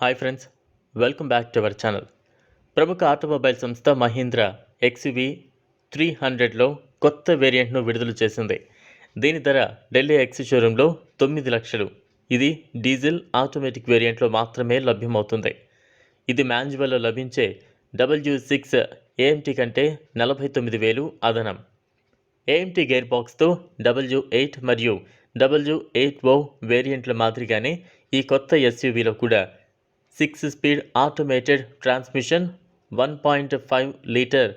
Hi friends welcome back to our channel ప్రముఖ automobile సంస్థ Mahindra XV three హండ్రెడ్లో కొత్త వేరియంట్ను విడుదల చేసింది. దీని ధర ఢిల్లీ ఎక్స్ షోరూంలో తొమ్మిది లక్షలు. ఇది డీజిల్ ఆటోమేటిక్ వేరియంట్లో మాత్రమే లభ్యమవుతుంది. ఇది మాన్యువల్లో లభించే డబ్ల్యూ సిక్స్ ఏఎంటీ కంటే నలభై తొమ్మిది వేలు అదనం. ఏఎంటీ గేర్ బాక్స్తో డబ్ల్యూ ఎయిట్ మరియు డబ్ల్యూ ఎయిట్ ఓ వేరియంట్ల మాదిరిగానే ఈ కొత్త ఎస్యూవీలో కూడా six speed automated transmission one point five litre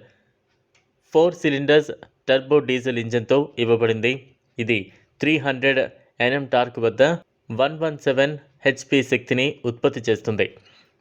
four cylinders turbo diesel ఇంజన్తో ఇవ్వబడింది. ఇది త్రీ హండ్రెడ్ ఎన్ఎం టార్క్ వద్ద వన్ వన్ సెవెన్ హెచ్పి శక్తిని ఉత్పత్తి చేస్తుంది.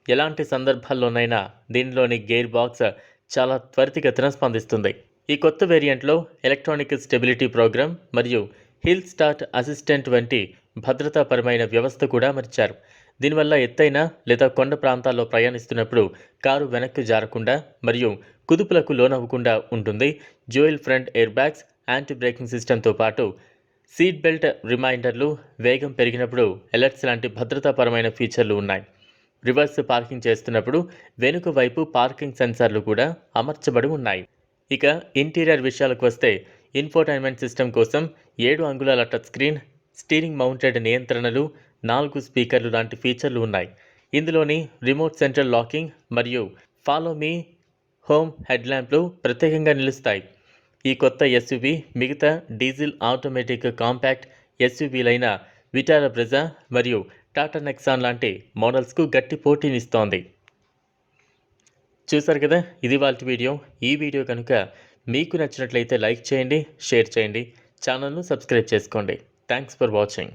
ఎలాంటి సందర్భాల్లోనైనా దీనిలోని గేర్ బాక్స్ చాలా త్వరితగతిన స్పందిస్తుంది. ఈ కొత్త వేరియంట్లో ఎలక్ట్రానిక్ స్టెబిలిటీ ప్రోగ్రామ్ మరియు హిల్ స్టార్ట్ అసిస్టెంట్ వంటి భద్రతాపరమైన వ్యవస్థ కూడా మర్చారు దీనివల్ల ఎత్తైన లేదా కొండ ప్రాంతాల్లో ప్రయాణిస్తున్నప్పుడు కారు వెనక్కి జారకుండా మరియు కుదుపులకు లోనవ్వకుండా ఉంటుంది. జోయిల్ front air bags anti braking సిస్టంతో పాటు సీట్ బెల్ట్ రిమైండర్లు వేగం పెరిగినప్పుడు ఎలర్ట్స్ లాంటి భద్రతాపరమైన ఫీచర్లు ఉన్నాయి. రివర్స్ పార్కింగ్ చేస్తున్నప్పుడు వెనుక వైపు పార్కింగ్ సెన్సార్లు కూడా అమర్చబడి ఉన్నాయి. ఇక ఇంటీరియర్ విషయాలకు వస్తే ఇన్ఫోటైన్మెంట్ సిస్టమ్ కోసం ఏడు అంగుళాల టచ్ స్క్రీన్ స్టీరింగ్ మౌంటెడ్ నియంత్రణలు నాలుగు స్పీకర్లు లాంటి ఫీచర్లు ఉన్నాయి. ఇందులోని రిమోట్ సెంట్రల్ లాకింగ్ మరియు ఫాలో మీ హోమ్ హెడ్ ల్యాంప్లు ప్రత్యేకంగా నిలుస్తాయి. ఈ కొత్త ఎస్యూవీ మిగతా డీజిల్ ఆటోమేటిక్ కాంపాక్ట్ ఎస్యూవీలైన విటారా బ్రెజా మరియు టాటా నెక్సాన్ లాంటి మోడల్స్కు గట్టి పోటీనిస్తోంది. చూసారు కదా ఇది వాళ్ళ వీడియో. ఈ వీడియో కనుక మీకు నచ్చినట్లయితే లైక్ చేయండి షేర్ చేయండి ఛానల్ను సబ్స్క్రైబ్ చేసుకోండి. Thanks for watching.